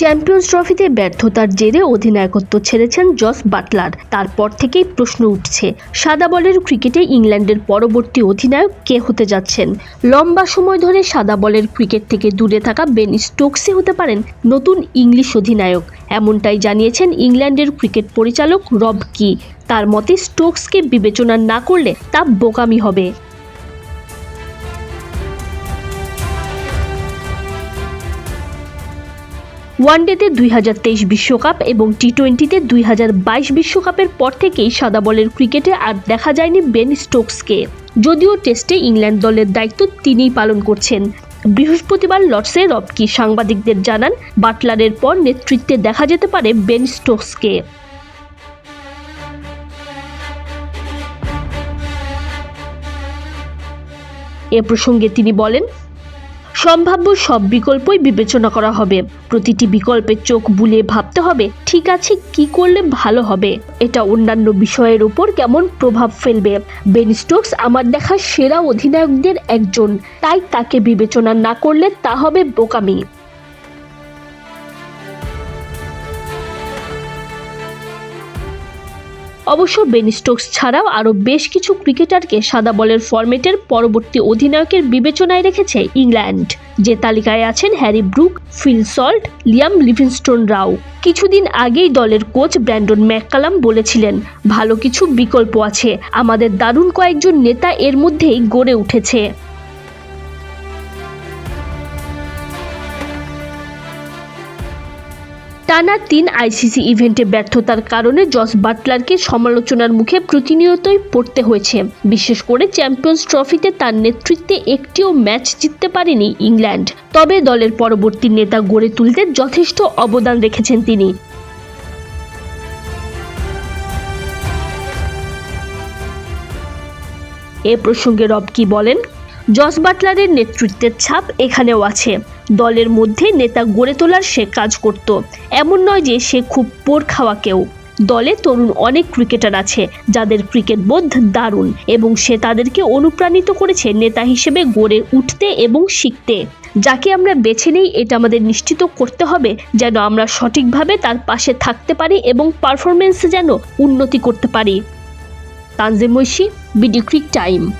Champions ট্রফিতে ব্যর্থতার জেরে অধিনায়কত্ব ছেড়েছেন জস বাটলার। তারপর থেকেই প্রশ্ন উঠছে, সাদা বলের ক্রিকেটে ইংল্যান্ডের পরবর্তী অধিনায়ক কে হতে যাচ্ছেন? লম্বা সময় ধরে সাদা বলের ক্রিকেট থেকে দূরে থাকা বেন স্টোকসে হতে পারেন নতুন ইংলিশ অধিনায়ক। এমনটাই জানিয়েছেন ইংল্যান্ডের ক্রিকেট পরিচালক রব কি। তার মতে স্টোকসকে বিবেচনা না করলে তা বোকামি হবে। ওয়ানডেতে দুই হাজার তেইশ বিশ্বকাপ এবং টি টোয়েন্টিতে দুই হাজার বাইশ বিশ্বকাপের পর থেকেই সাদা বলের ক্রিকেটে আর দেখা যায়নি বেন স্টোকসকে। যদিও টেস্টে ইংল্যান্ড দলের দায়িত্ব তিনিই পালন করছেন। বৃহস্পতিবার লর্ডসে রবকি সাংবাদিকদের জানান, বাটলারের পর নেতৃত্বে দেখা যেতে পারে বেন স্টোকসকে। এ প্রসঙ্গে তিনি বলেন সম্ভাব্য সব বিকল্পই বিবেচনা করা হবে। প্রতিটি বিকল্পের চোখ বুলিয়ে ভাবতে হবে, ঠিক আছে, কি করলে ভালো হবে? এটা অন্যান্য বিষয়ের উপর কেমন প্রভাব ফেলবে? বেন স্টোকস আমার দেখা সেরা অধিনায়কদের একজন, তাই তাকে বিবেচনা না করলে তা হবে বোকামি। অবশ্য বেন স্টোকস ছাড়াও আরও বেশ কিছু ক্রিকেটারকে সাদা বলের ফরম্যাটের পরবর্তী অধিনায়কের বিবেচনায় রেখেছে ইংল্যান্ড। যে তালিকায় আছেন Harry Brook, Phil Salt, Liam Livingstone রাও কিছুদিন আগেই দলের কোচ ব্র্যান্ডন ম্যাককালাম বলেছিলেন, ভালো কিছু বিকল্প আছে। আমাদের দারুণ কয়েকজন নেতা এর মধ্যেই গড়ে উঠেছে। টানা তিন আইসিসি ইভেন্টে ব্যর্থতার কারণে জস বাটলারকে সমালোচনার মুখে প্রতিনিয়তই পড়তে হয়েছে। বিশেষ করে চ্যাম্পিয়ন্স ট্রফিতে তার নেতৃত্বে একটিও ম্যাচ জিততে পারেনি ইংল্যান্ড। তবে দলের পরবর্তী নেতা গড়ে তুলতে যথেষ্ট অবদান রেখেছেন তিনি। এ প্রসঙ্গে রব কি বলেন? জস বাটলারের নেতৃত্বের ছাপ এখানেও আছে। দলের মধ্যে নেতা গড়ে তোলার সে কাজ করত। এমন নয় যে সে খুব পোর খাওয়া কেউ। দলে তরুণ অনেক ক্রিকেটার আছে, যাদের ক্রিকেট বোধ দারুণ এবং সে তাদেরকে অনুপ্রাণিত করেছে নেতা হিসেবে গড়ে উঠতে এবং শিখতে। যাকে আমরা বেছে নেই, এটা আমাদের নিশ্চিত করতে হবে যেন আমরা সঠিকভাবে তার পাশে থাকতে পারি এবং পারফরমেন্সে যেন উন্নতি করতে পারি। Tanzim Oishi, BD Cric Time.